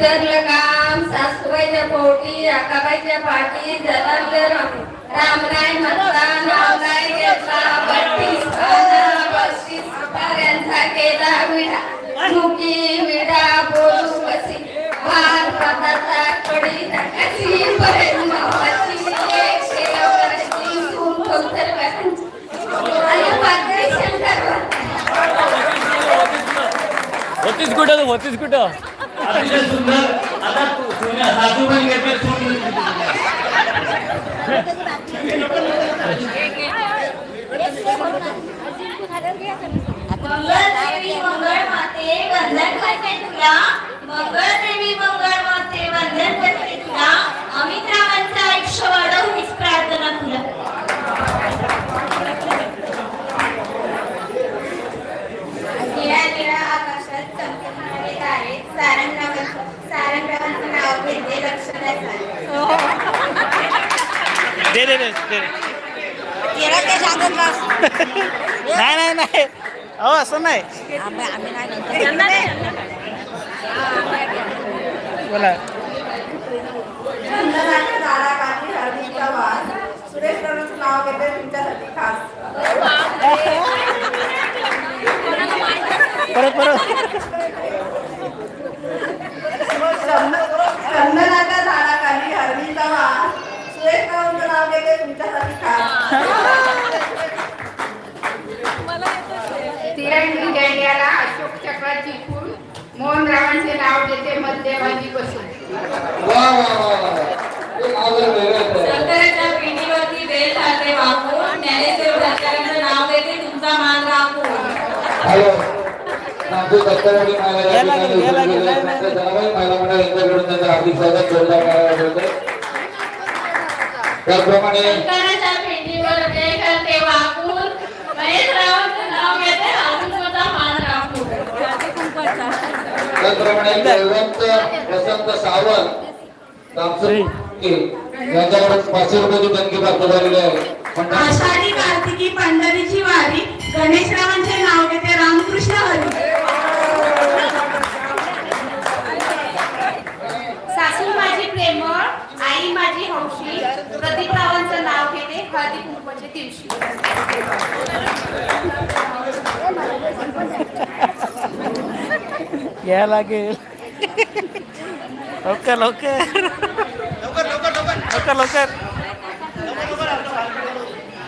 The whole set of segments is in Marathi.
उतरलं काम सासूबाईच्या पोटी अकाबाईच्या पाठी जलावलं रामराय राम नाही घेतला बत्तीस पस्तीस सुपाऱ्यांचा केला विडा. मुकी विडा बोलू कशी भार पदाचा कडी टाकायची बरेच मावाची एक करायची सून कौतर करायची आणि शंकर होतीच कुठं होतीच कुठं? अतिशय सुंदर आता सासूबाई घेतले मंगळ माते करते तुला. नाही नाही नाही. अहो असं नाही. बोला. चंदनाच्या झाडाखाली हॅलो. नामदेव दत्तवाडी महाराज यांच्याकडून त्यांचं हार्दिक स्वागत जोरदार करायला होतं त्याचप्रमाणे त्याचप्रमाणे जयवंत वसंत सावंत यांच्याकडून पाचशे रुपयाची देणगी प्राप्त झालेली आहे. आषाढी कार्तिकी पंढरीची वारी गणेशरावांचे नाव घ्या लागेल. लवकर लवकर. लवकर लवकर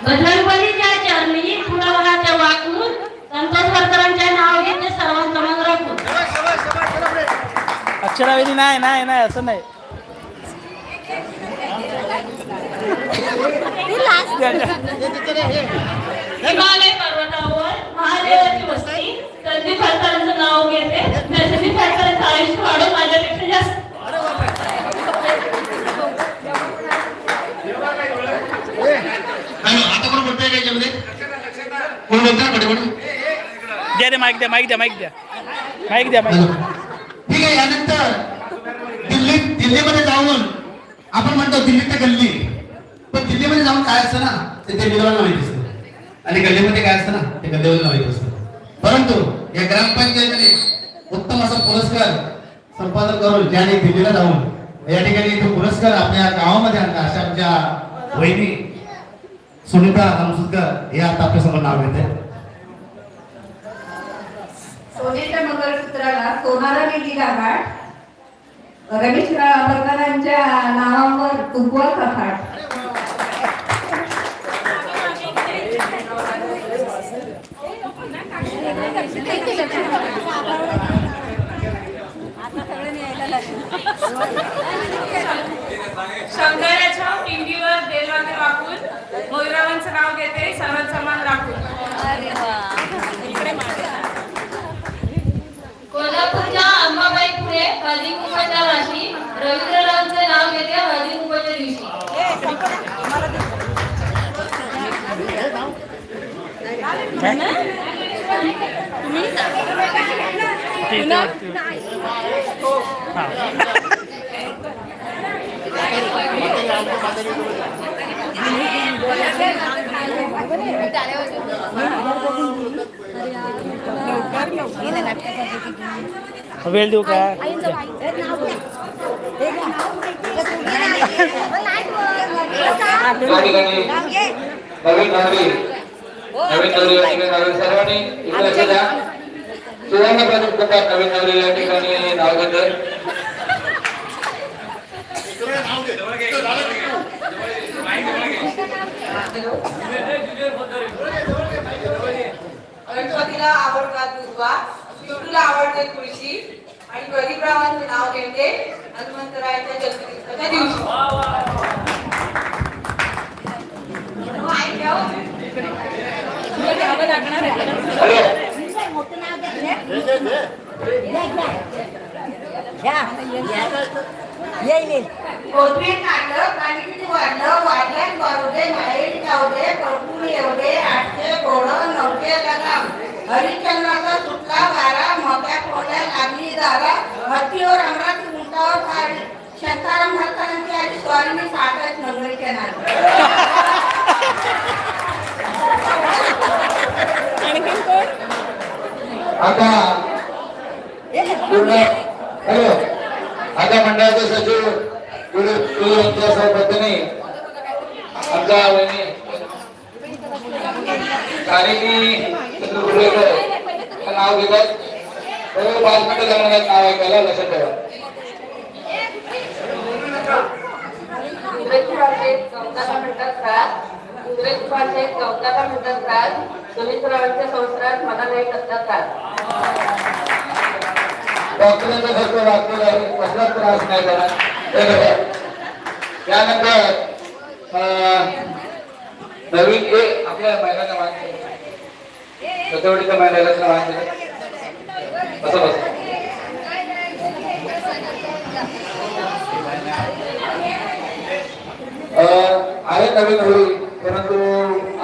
बजरंगबलीच्या चरणी फुलावराच्या वाकून संतोष वरकरांचे नाव घेते सर्वांचं मन राखून अक्षरावेदी नाही नाही नाही असं नाही. हिमालय पर्वतावर महादेवाची वस्ती संदीप फडकरांचं नाव घेते? मी संदीप फडकरांचं आयुष्य वाढव माझ्यापेक्षा जास्त. हॅलो आता कोण बोलतोय का याच्यामध्ये? कोण बोलतोय? पटपट द्या दे माईक द्या माईक द्या माईक द्या. माईक द्या माईक ठीक आहे यानंतर दिल्ली दिल्लीमध्ये जाऊन आपण म्हणतो दिल्ली ते गल्ली. पण दिल्लीमध्ये जाऊन काय असतं ना ते दिल्लीवाला माहिती असतं. आणि गल्लीमध्ये काय असतं ना ते गल्लीवाला माहिती असतं परंतु या ग्रामपंचायतीने उत्तम असा पुरस्कार संपादन करून ज्याने दिल्लीला जाऊन या ठिकाणी तो पुरस्कार आपल्या गावामध्ये आणला. अशा आमच्या वहिनी सुनीता अमसुदकर हे आता आपल्यासमोर नाव येते सोनेच्या मंगळसूत्राला सोनाराने दिला गाठ रमेश प्रकारांच्या नावावर तुगवाचा फाट शंकराच्या पिंडीवर बेलवाते वाकून मोहिरावांचं नाव घेते सर्वांचा मान राखून कोल्हापूरच्या अंबाबाई पुढे हळदी कुंकवाच्या राशी रवींद्ररावांचे नाव घेते हळदी कुंकवाच्या दिवशी वेल देऊ का नवीन नवीन नवरी ठिकाणी सर्वांनी इकडे लक्ष सुवर्ण प्रदीप कुमार नवीन नवरीला ठिकाणी नाव घेतोय गणपतीला आवडतात दुधवा. विष्णूला आवडते तुळशी. आणि गरीबरावांचं नाव घेते हनुमंतरायाच्या जन्मदिवसाच्या दिवशी. Dạ. Dạ. Dây nè. Một viên cả nước आता हॅलो. आता मंडळाचे सचिव गुरु गुरु यांच्या आमच्या नाव घेतात. हो, पाच मिनिटं नाव ऐकायला लक्षात ठेवा. इंग्रजी भाषेत कवताला म्हणतात राज इंग्रजी भाषेत म्हणतात राज सुमित्रावांच्या संसारात मला नाही करतात राज डॉक्टरांचा खर्च वाचलेला आहे. कसलाच त्रास नाही झाला. त्यानंतर नवीन हे आपल्या महिलांना मान सतवडीच्या महिलांना मान दिलं बसा बसा. आहे नवीन होईल परंतु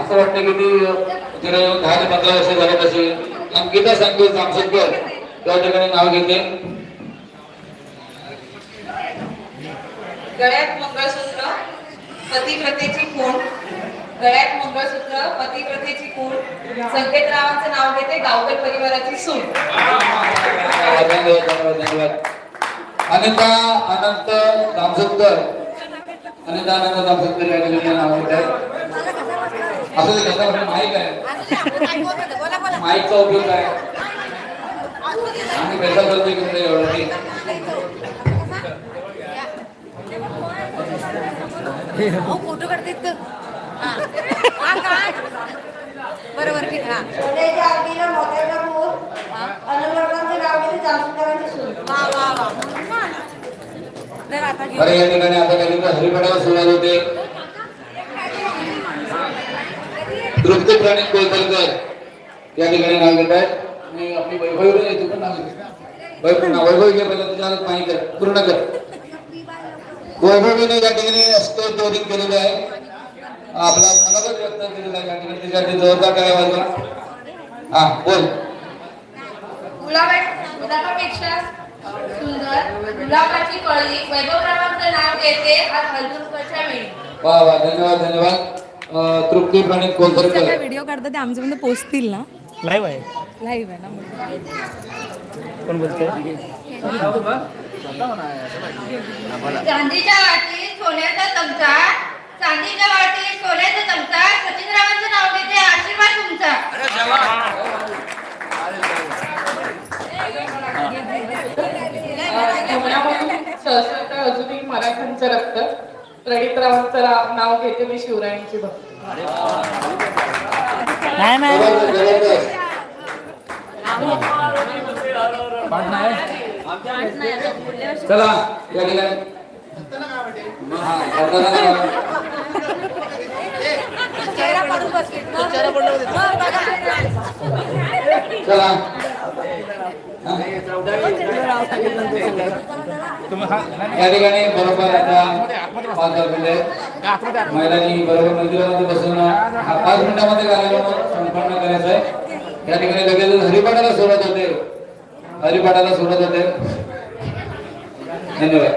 असं वाटतं की ती तिने दहा ते पंधरा वर्ष झाले तशी अंकिता संकेत जामसोदकर त्या ठिकाणी नाव घेते. गळ्यात मंगळसूत्र पतिव्रतेची खूण. गळ्यात मंगळसूत्र पतिव्रतेची खूण. संकेतरावांचं नाव घेते गावकर परिवाराची सून. अनिता अनंत दामसोदकर अनिता अनंत दामसोदकर या ठिकाणी नाव घेत. आहे असं ते कसं माईक आहे? माईकचा उपयोग काय आम्ही पैसा करतो की नाही एवढं. फोटो? हा. हा का? बरोबर ठीक हा आता घेऊ बरं या ठिकाणी आता काही हरिपाठाला सुरुवात होते तृप्ती प्राणी कोलतलकर या ठिकाणी नाव घेत आहेत. आणि आपली वैभवी पण आहे, तू पण नाव घे. वैभव नाव वैभव घे पहिलं तुझ्या माहिती कर पूर्ण कर. वैभवीने या ठिकाणी स्टेज दोरीत केलेलं आहे. आपला मनोगत व्यक्त केलेला आहे या ठिकाणी. त्याच्यासाठी जोरदार काय वाजवा. हा बोल. गुलाबा- गुलाबापेक्षा सुंदर गुलाबाची कळी वैभवरावांचं नाव घेते आज हलदुर्गच्या वेळी वा वा धन्यवाद धन्यवाद. तृप्ती प्रणित कोलतलकर व्हिडिओ काढतात ते आमच्यापर्यंत पोचतील ना? लाईव्ह आहे. लाईव्ह आहे ना कोण बोलतोय? चांदीच्या वाटीत सोन्याचा चमचा. चांदीच्या वाटीत सोन्याचा चमचा. सचिनरावांचं नाव घेते. आशीर्वाद नाव घेते मी शिवरायांची भक्त. नाही चला या हा, बसले. चला. या ठिकाणी बरोबर आता पाच म्हणजे महिलांनी बरोबर मंदिरामध्ये बसून हा पाच मिनिटामध्ये कार्यक्रम संपन्न करायचा आहे. या ठिकाणी लगेच हरिपाठाला सुरुवात होते. हरिपाठाला सुरुवात होते. धन्यवाद.